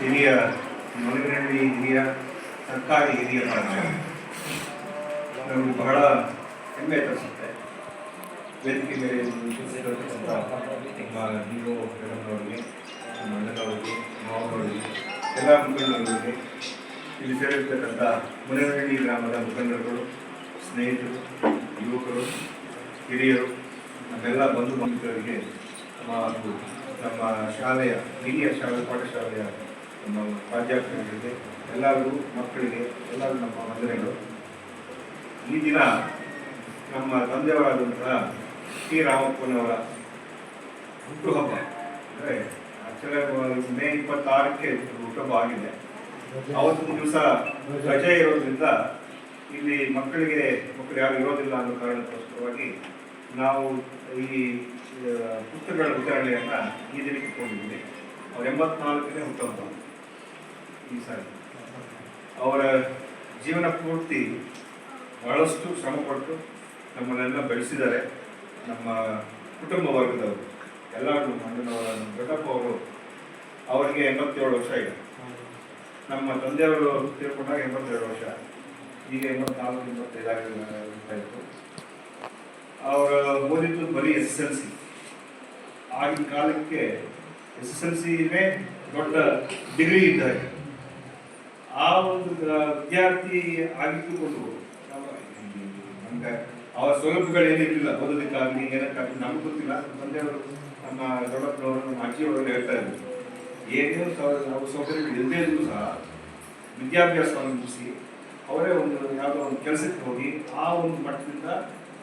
ಹಿರಿಯ ಮಲಗಿನಹಳ್ಳಿ ಹಿರಿಯ ಸರ್ಕಾರಿ ಹಿರಿಯ ನಮಗೆ ಬಹಳ ಹೆಮ್ಮೆ ತರಿಸುತ್ತೆ. ವೇದಿಕೆ ಮೇಲೆ ಹೀರೋ ಮೇಡಮ್ನವರಿಗೆ ನಮ್ಮ ಅಣ್ಣನವರಿಗೆ ಎಲ್ಲ ಮುಖಂಡರುಗಳಿಗೆ ಇಲ್ಲಿ ಸೇರಿರ್ತಕ್ಕಂಥ ಮುನಗನಹಳ್ಳಿ ಗ್ರಾಮದ ಮುಖಂಡರುಗಳು, ಸ್ನೇಹಿತರು, ಯುವಕರು, ಹಿರಿಯರು, ನಮ್ಮೆಲ್ಲ ಬಂಧು ಬಾಂಧವರಿಗೆ ನಮ್ಮ ನಮ್ಮ ಶಾಲೆಯ ಹಿರಿಯ ಶಾಲೆ, ಪಾಠಶಾಲೆಯ ನಮ್ಮ ಪ್ರಾಧ್ಯಾಪಕರಿಗೆ ಎಲ್ಲರಿಗೂ ಮಕ್ಕಳಿಗೆ, ಎಲ್ಲರೂ ನಮ್ಮ ವಂದನೆಗಳು ಈ ದಿನ ನಮ್ಮ ತಂದೆಯವರಾದಂತಹ ಶ್ರೀ ರಾಮಪ್ಪನವರ ಹುಟ್ಟುಹಬ್ಬ, ಅಂದರೆ ಆಕ್ಚುಲಿ ಮೇ ಇಪ್ಪತ್ತಾರಕ್ಕೆ ಹುಟ್ಟುಹಬ್ಬ ಆಗಿದೆ. ಅವತ್ತಿನ ದಿವಸ ರಜೆ ಇರೋದ್ರಿಂದ ಇಲ್ಲಿ ಮಕ್ಕಳಿಗೆ, ಮಕ್ಕಳು ಯಾರು ಇರೋದಿಲ್ಲ ಅನ್ನೋ ಕಾರಣಕ್ಕೋಸ್ಕರವಾಗಿ ನಾವು ಈ ಪುಸ್ತಕಗಳ ವಿತರಣೆಯನ್ನು ಈ ದಿನಕ್ಕೆ ಕೊಟ್ಟಿದ್ದೀವಿ. ಅವ್ರು ಎಂಬತ್ನಾಲ್ಕನೇ ಹುಟ್ಟುಹಬ್ಬ. ಅವರ ಜೀವನ ಪೂರ್ತಿ ಬಹಳಷ್ಟು ಶ್ರಮಪಟ್ಟು ನಮ್ಮನ್ನೆಲ್ಲ ಬೆಳೆಸಿದ್ದಾರೆ. ನಮ್ಮ ಕುಟುಂಬ ವರ್ಗದವರು, ಎಲ್ಲರೂ ಅಣ್ಣನವರ ನಮ್ಮ ದೊಡ್ಡಪ್ಪ ಅವರು, ಅವರಿಗೆ ಎಂಬತ್ತೇಳು ವರ್ಷ ಇದೆ. ನಮ್ಮ ತಂದೆಯವರು ತೀರ್ಕೊಂಡಾಗ ಎಂಬತ್ತೆರಡು ವರ್ಷ. ಈಗ ಎಂಬತ್ನಾಲ್ಕು ಎಂಬತ್ತೈದು ಆಗ್ತಾ ಇತ್ತು ಅವರ ಓದಿದ್ದು ಬರೀ ಎಸ್ ಎಸ್ ಎಲ್ ಸಿ ಆಗಿನ ಕಾಲಕ್ಕೆ ಎಸ್ ಎಸ್ ಎಲ್ ಸಿನೇ ದೊಡ್ಡ ಡಿಗ್ರಿ ಇದ್ದಾರೆ ಒಂದು ವಿದ್ಯಾರ್ಥಿ ಆಗಿಟ್ಟುಕೊಂಡು ನಮ್ಗೆ ಅವರ ಸೌಲಭ್ಯಗಳು ಏನಿರಲಿಲ್ಲ ಓದೋದಕ್ಕಾಗಲಿ ಏನಕ್ಕಾಗಲಿ ನಮ್ಗೆ ಗೊತ್ತಿಲ್ಲ. ತಂದೆಯವರು ನಮ್ಮ ದೊಡ್ಡಪ್ಪನವರು ನಮ್ಮ ಅಜ್ಜಿಯವರು ಹೇಳ್ತಾ ಇದ್ರು. ಏನೇನು ಸೌ- ನಾವು ಸೌಕರ್ಯಗಳು ಇಲ್ಲದೇ ಇದ್ರು ಸಹ ವಿದ್ಯಾಭ್ಯಾಸವನ್ನು ಮುಗಿಸಿ, ಅವರೇ ಒಂದು ಯಾವುದೋ ಒಂದು ಕೆಲಸಕ್ಕೆ ಹೋಗಿ ಆ ಒಂದು ಮಟ್ಟದಿಂದ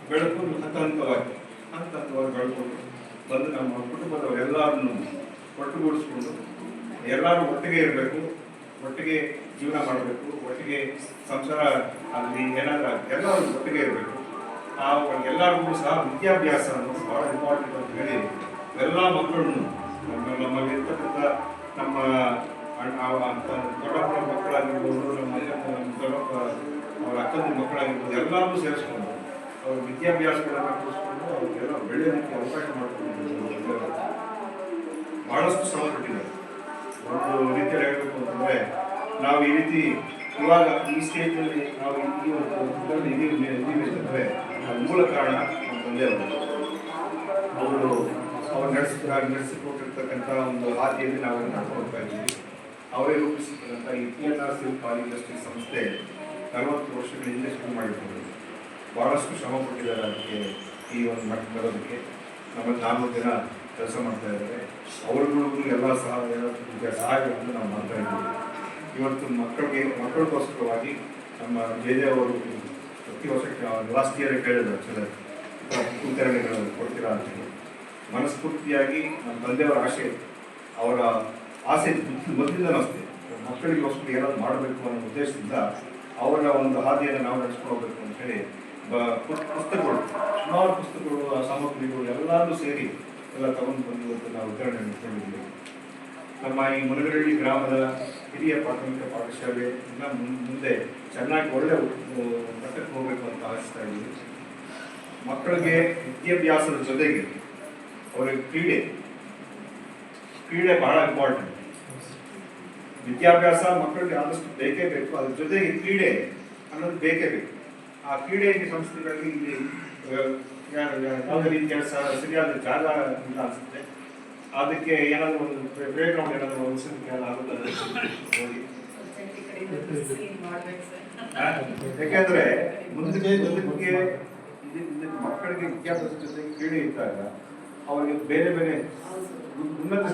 ಬೆಳಕು ಹಂತ ಹಂತವಾಗಿ ಹಂತ ಹಂತವಾಗಿ ಬೆಳ್ಕೊಂಡು ಬಂದು ನಮ್ಮ ಕುಟುಂಬದವರೆಲ್ಲರನ್ನು ಒಟ್ಟುಗೂಡಿಸ್ಕೊಂಡು, ಎಲ್ಲರೂ ಒಟ್ಟಿಗೆ ಇರಬೇಕು, ಒಟ್ಟಿಗೆ ಜೀವನ ಮಾಡಬೇಕು, ಒಟ್ಟಿಗೆ ಸಂಸಾರ, ಅಲ್ಲಿ ಏನಾದರೂ ಎಲ್ಲರೂ ಒಟ್ಟಿಗೆ ಇರಬೇಕು. ಆ ಎಲ್ಲರಿಗೂ ಸಹ ವಿದ್ಯಾಭ್ಯಾಸ ಅನ್ನೋದು ಬಹಳ ಇಂಪಾರ್ಟೆಂಟ್ ಅಂತ ಹೇಳಿ ಎಲ್ಲ ಮಕ್ಕಳನ್ನು, ನಮ್ಮ, ನಮ್ಮಲ್ಲಿ ಇರ್ತಕ್ಕಂಥ ನಮ್ಮ ಅಂತ ಮಕ್ಕಳಾಗಿರ್ಬೋದು, ನಮ್ಮ ದೊಡ್ಡಪ್ಪ, ಅವರ ಅಕ್ಕನ ಮಕ್ಕಳಾಗಿರ್ಬೋದು, ಎಲ್ಲರೂ ಸೇರಿಸ್ಕೊಂಡು ಅವ್ರ ವಿದ್ಯಾಭ್ಯಾಸಗಳನ್ನು ಕೊಡಿಸ್ಕೊಂಡು ಅವ್ರಿಗೆಲ್ಲ ಬೆಳೆಯೋದಕ್ಕೆ ಅವಕಾಶ ಮಾಡಿಕೊಂಡು ಬಹಳಷ್ಟು ಶ್ರಮ ಪಟ್ಟಿದ್ದಾರೆ. ಒಂದು ರೀತಿಯಲ್ಲಿ ಹೇಳಬೇಕು ಅಂತಂದ್ರೆ ನಾವು ಈ ರೀತಿ ಇವಾಗ ಈ ಸ್ಟೇಜ್ನಲ್ಲಿ ನಾವು ಈ ಒಂದು ಇದೀವಿ ಅದು ಮೂಲ ಕಾರಣ ನಮ್ಮ ತಂದೆಯವರು ಅವರು. ಅವ್ರು ನಡೆಸ ನಡೆಸಿಕೊಟ್ಟಿರ್ತಕ್ಕಂಥ ಒಂದು ಹಾದಿಯಲ್ಲಿ ನಾವು ನಡ್ಕೊಳ್ತಾ ಇದ್ದೀವಿ. ಅವರೇ ರೂಪಿಸಿರ್ತಕ್ಕಂಥ ಈ ಪಿ ಎನ್ ಆರ್ ಇಂಡಸ್ಟ್ರಿ ಸಂಸ್ಥೆ ನಲವತ್ತು ವರ್ಷಗಳ ಹಿಂದೆ ಶುರು ಮಾಡಿಕೊಂಡು ಬಹಳಷ್ಟು ಶ್ರಮ ಕೊಟ್ಟಿದ್ದಾರೆ ಅದಕ್ಕೆ ಈ ಒಂದು ಮಟ್ಟ ಬರೋದಕ್ಕೆ. ನಮ್ಮ ನಾಲ್ಕು ದಿನ ಕೆಲಸ ಮಾಡ್ತಾ ಇದ್ದಾರೆ. ಅವ್ರಿಗೂ ಎಲ್ಲ ಸಹ ಸಹಾಯಗಳನ್ನು ನಾವು ಮಾಡ್ತಾ ಇದ್ದೀವಿ. ಇವತ್ತು ಮಕ್ಕಳಿಗೆ, ಮಕ್ಕಳಿಗೋಸ್ಕರವಾಗಿ ನಮ್ಮ ಜೆ ಜೆ ಅವರು ಪ್ರತಿ ವರ್ಷ ಲಾಸ್ಟ್ ಇಯರ್ ಕೇಳಿದ್ರು ಆ್ಯಕ್ಚುಲಿ ವಿತರಣೆಗಳು ಕೊಡ್ತೀರಾ ಅಂತ ಹೇಳಿ. ಮನಸ್ಫೂರ್ತಿಯಾಗಿ ನಮ್ಮ ತಂದೆಯವರ ಆಸೆ, ಅವರ ಆಸೆ ಮೊದಲಿಂದ ಅಷ್ಟೇ. ಮಕ್ಕಳಿಗೋಸ್ಕರ ಏನಾದ್ರು ಮಾಡಬೇಕು ಅನ್ನೋ ಉದ್ದೇಶದಿಂದ ಅವರ ಒಂದು ಹಾದಿಯನ್ನು ನಾವು ನಡೆಸ್ಕೊಳ್ಬೇಕು ಅಂತ ಹೇಳಿ ಪುಸ್ತಕಗಳು, ಸುಮಾರು ಪುಸ್ತಕಗಳು, ಸಾಮಗ್ರಿಗಳು ಎಲ್ಲರೂ ಸೇರಿ ಎಲ್ಲ ತಗೊಂಡು ಬಂದು ನಾವು ವಿತರಣೆ ಮಾಡ್ಕೊಂಡಿದ್ದೀವಿ ನಮ್ಮ ಈ ಮುನಗರಳ್ಳಿ ಗ್ರಾಮದ ಹಿರಿಯ ಪ್ರಾಥಮಿಕ ಪಾಠಶಾಲೆ ಮುಂದೆ ಚೆನ್ನಾಗಿ ಒಳ್ಳೆ ಮಟ್ಟಕ್ಕೆ ಹೋಗಬೇಕು ಅಂತ ಆಶಿಸ್ತಾ ಇದ್ದೀವಿ. ಮಕ್ಕಳಿಗೆ ವಿದ್ಯಾಭ್ಯಾಸದ ಜೊತೆಗೆ ಅವರಿಗೆ ಕ್ರೀಡೆ ಕ್ರೀಡೆ ಬಹಳ ಇಂಪಾರ್ಟೆಂಟ್ ವಿದ್ಯಾಭ್ಯಾಸ ಮಕ್ಕಳಿಗೆ ಆದಷ್ಟು ಬೇಕೇ ಬೇಕು, ಅದ್ರ ಜೊತೆಗೆ ಕ್ರೀಡೆ ಅನ್ನೋದು ಬೇಕೇ ಬೇಕು. ಆ ಕ್ರೀಡೆ ಸಂಸ್ಥೆಗಳಲ್ಲಿ ಇಲ್ಲಿ ಯಾವುದೇ ರೀತಿಯ ಸರಿಯಾದ ಜಾಗ ಅಂತ ಅನ್ಸುತ್ತೆ. ಅದಕ್ಕೆ ಏನಾದರೂ ಒಂದು ಪ್ಲೇ ಗ್ರೌಂಡ್ ಏನಾದರೂ ಏನಾದ್ರು ಆಗುತ್ತಾ? ನೋಡಿ ಯಾಕೆಂದ್ರೆ ಮುಂದಕ್ಕೆ ಮುಂದಕ್ಕೆ ಮಕ್ಕಳಿಗೆ ವಿದ್ಯಾಭ್ಯಾಸ ಜೊತೆ ಕೇಳಿ ಇದ್ದಾಗ ಅವರಿಗೆ ಬೇರೆ ಬೇರೆ ಉನ್- ಉನ್ನತ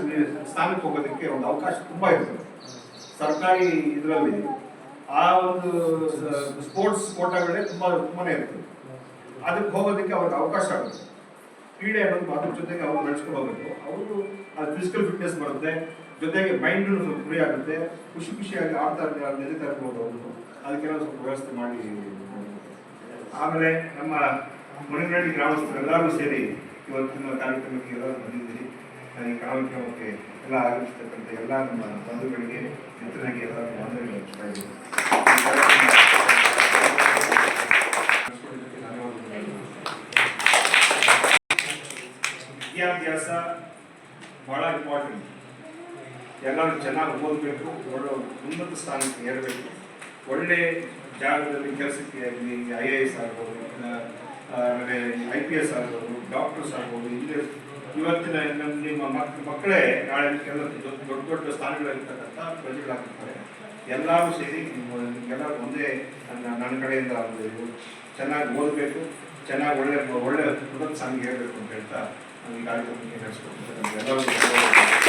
ಸ್ಥಾನಕ್ಕೆ ಹೋಗೋದಕ್ಕೆ ಒಂದು ಅವಕಾಶ ತುಂಬಾ ಇರ್ತದೆ. ಸರ್ಕಾರಿ ಇದರಲ್ಲಿ ಆ ಒಂದು ಸ್ಪೋರ್ಟ್ಸ್ ಕೋಟಾಗಳೇ ತುಂಬಾ ತುಂಬಾನೇ ಇರ್ತದೆ. ಅದಕ್ಕೆ ಹೋಗೋದಕ್ಕೆ ಅವ್ರಿಗೆ ಅವಕಾಶ ಆಗುತ್ತೆ. ಕ್ರೀಡೆ ಅನ್ನೋದು ಅದ್ರ ಜೊತೆಗೆ ಅವ್ರು ನಡೆಸ್ಕೊಂಡು ಹೋಗ್ಬೇಕು ಅವರು ಅದು ಫಿಸಿಕಲ್ ಫಿಟ್ನೆಸ್ ಬರುತ್ತೆ, ಜೊತೆಗೆ ಮೈಂಡ್ ಸ್ವಲ್ಪ ಫ್ರೀ ಆಗುತ್ತೆ, ಖುಷಿ ಖುಷಿಯಾಗಿ ಆಡ್ತಾ ನಡೀತಾ ಇರ್ಬೋದು ಅವರು ಅದಕ್ಕೆಲ್ಲ ಸ್ವಲ್ಪ ವ್ಯವಸ್ಥೆ ಮಾಡಿ. ಆಮೇಲೆ ನಮ್ಮ ಮುನಗನಹಳ್ಳಿ ಗ್ರಾಮಸ್ಥರೆಲ್ಲರೂ ಸೇರಿ ಇವತ್ತಿನ ಕಾರ್ಯಕ್ರಮಕ್ಕೆ ಎಲ್ಲರೂ ಬಂದಿದ್ದೀರಿ. ನನಗೆ ಕಾರ್ಯಕ್ರಮಕ್ಕೆ ಎಲ್ಲ ಆಗಮಿಸ್ತಕ್ಕಂಥ ಎಲ್ಲ ನಮ್ಮ ಬಂಧುಗಳಿಗೆ, ಮಿತ್ರರಿಗೆ ಎಲ್ಲ ಬಾಂಧವ್ಯ ವಿದ್ಯಾಭ್ಯಾಸ ಬಹಳ ಇಂಪಾರ್ಟೆಂಟ್ ಎಲ್ಲರೂ ಚೆನ್ನಾಗಿ ಓದಬೇಕು, ಒಳ್ಳೆ ಉನ್ನತ ಸ್ಥಾನಕ್ಕೆ ಏರಬೇಕು. ಒಳ್ಳೆ ಜಾಗದಲ್ಲಿ ಕೆಲಸಕ್ಕೆ ಆಗಲಿ ಐ ಎ ಎಸ್ ಆಗ್ಬೋದು ಆಮೇಲೆ ಐ ಪಿ ಎಸ್ ಆಗ್ಬೋದು ಡಾಕ್ಟರ್ಸ್ ಆಗ್ಬೋದು, ಇಲ್ಲಿ ಇವತ್ತಿನ ನಮ್ಮ ನಿಮ್ಮ ಮಕ್, ಮಕ್ಕಳೇ ನಾಳೆ ಕೆಲವು ದೊಡ್ಡ ದೊಡ್ಡ ದೊಡ್ಡ ಸ್ಥಾನಗಳಲ್ಲಿರ್ತಕ್ಕಂಥ ಪ್ರಜೆಗಳಾಗಿರ್ತಾರೆ. ಎಲ್ಲರೂ ಸೇರಿ ನಿಮಗೆಲ್ಲ ಒಂದೇ ನನ್ನ ಕಡೆಯಿಂದ ಆಗಬೇಕು ಚೆನ್ನಾಗಿ ಓದಬೇಕು, ಚೆನ್ನಾಗಿ ಒಳ್ಳೆ ಒಳ್ಳೆ ಸ್ಥಾನಕ್ಕೆ ಏರಬೇಕು ಅಂತ ಹೇಳ್ತಾ ಈ ಕಾರ್ಯಕ್ರಮಕ್ಕೆ ನಡೆಸ್ಕೊಡ್ತೀನಿ ಎಲ್ಲರಿಗೂ